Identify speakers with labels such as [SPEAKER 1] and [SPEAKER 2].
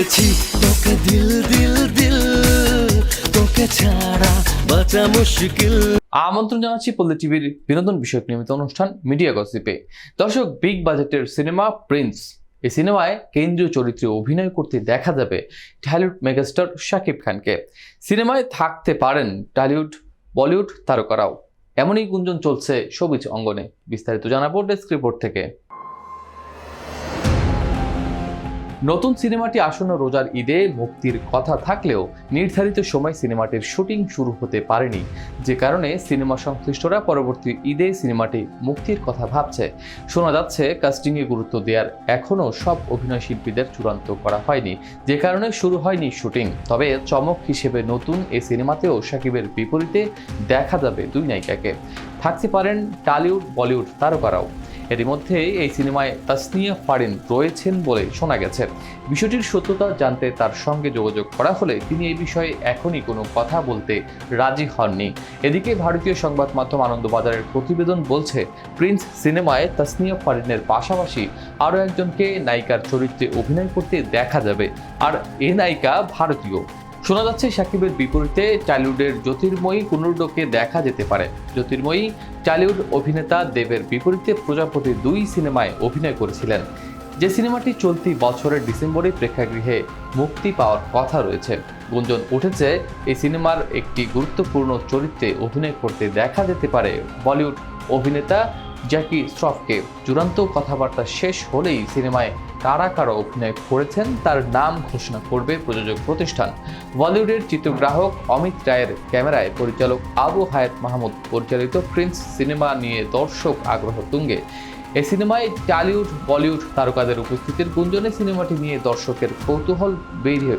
[SPEAKER 1] দিয়েছি। তোকে দিল দিল দিল, তোকে ছাড়া বাঁচা মুশকিল।
[SPEAKER 2] আমন্ত্রণ জানাচ্ছি পল্লী টিভির বিনোদন বিষয়ক নিয়মিত অনুষ্ঠান মিডিয়া গসিপে। দর্শক, বিগ বাজেটের সিনেমা প্রিন্স। এই সিনেমায় কেন্দ্রীয় চরিত্রে অভিনয় করতে দেখা যাবে টলিউড মেগাস্টার শাকিব খানকে। সিনেমায় থাকতে পারেন টলিউড, বলিউড তারকারাও। এমনই গুঞ্জন চলছে সবিজ অঙ্গনে। বিস্তারিত জানাব ডেস্ক রিপোর্ট থেকে। নতুন সিনেমাটি আসন্ন রোজার ঈদে মুক্তির কথা থাকলেও নির্ধারিত সময় সিনেমাটির শুটিং শুরু হতে পারেনি। যে কারণে সিনেমা সংশ্লিষ্টরা পরবর্তী ঈদে সিনেমাটি মুক্তির কথা ভাবছে। শোনা যাচ্ছে, কাস্টিংয়ে গুরুত্ব দেওয়ার এখনও সব অভিনয় শিল্পীদের চূড়ান্ত করা হয়নি। যে কারণে শুরু হয়নি শুটিং। তবে চমক হিসেবে নতুন এই সিনেমাতেও সাকিবের বিপরীতে দেখা যাবে দুই নায়িকাকে। থাকতে পারেন টালিউড, বলিউড তারকারাও। এরই মধ্যে এই সিনেমায় তাসনিয়া ফারিন রয়েছেন বলে শোনা গেছে। বিষয়টির সত্যতা জানতে তার সঙ্গে যোগাযোগ করা হলে তিনি এই বিষয়ে এখনই কোনো কথা বলতে রাজি হননি। এদিকে ভারতীয় সংবাদ মাধ্যম আনন্দবাজারের প্রতিবেদন বলছে, প্রিন্স সিনেমায় তাসনিয়া ফারিনের পাশাপাশি আরও একজনকে নায়িকার চরিত্রে অভিনয় করতে দেখা যাবে। আর এ নায়িকা ভারতীয়। শোনা যাচ্ছে সাকিবের বিপরীতে টালিউডের জ্যোতির্ময়ী কুনুর্ডোকে দেখা যেতে পারে। জ্যোতির্ময়ী টালিউড অভিনেতা দেবের বিপরীতে প্রজাপতি দুই সিনেমায় অভিনয় করেছিলেন। যে সিনেমাটি চলতি বছরের ডিসেম্বরে প্রেক্ষাগৃহে মুক্তি পাওয়ার কথা রয়েছে। গুঞ্জন উঠেছে, এই সিনেমার একটি গুরুত্বপূর্ণ চরিত্রে অভিনয় করতে দেখা যেতে পারে বলিউড অভিনেতা জ্যাকি শ্রফকে। চূড়ান্ত কথাবার্তা শেষ হলেই সিনেমায় কারা কারা অভিনয় করেছেন তার নাম ঘোষণা করবে প্রযোজক প্রতিষ্ঠান। বলিউডের চিত্রগ্রাহক অমিত রায়ের ক্যামেরায় পরিচালক আবু হায়াত মাহমুদ পরিচালিত প্রিন্স সিনেমা নিয়ে দর্শক আগ্রহ তুঙ্গে। এই সিনেমায় টালিউড, বলিউড তারকাদের উপস্থিতির গুঞ্জনে সিনেমাটি নিয়ে দর্শকের কৌতূহল বেরিয়ে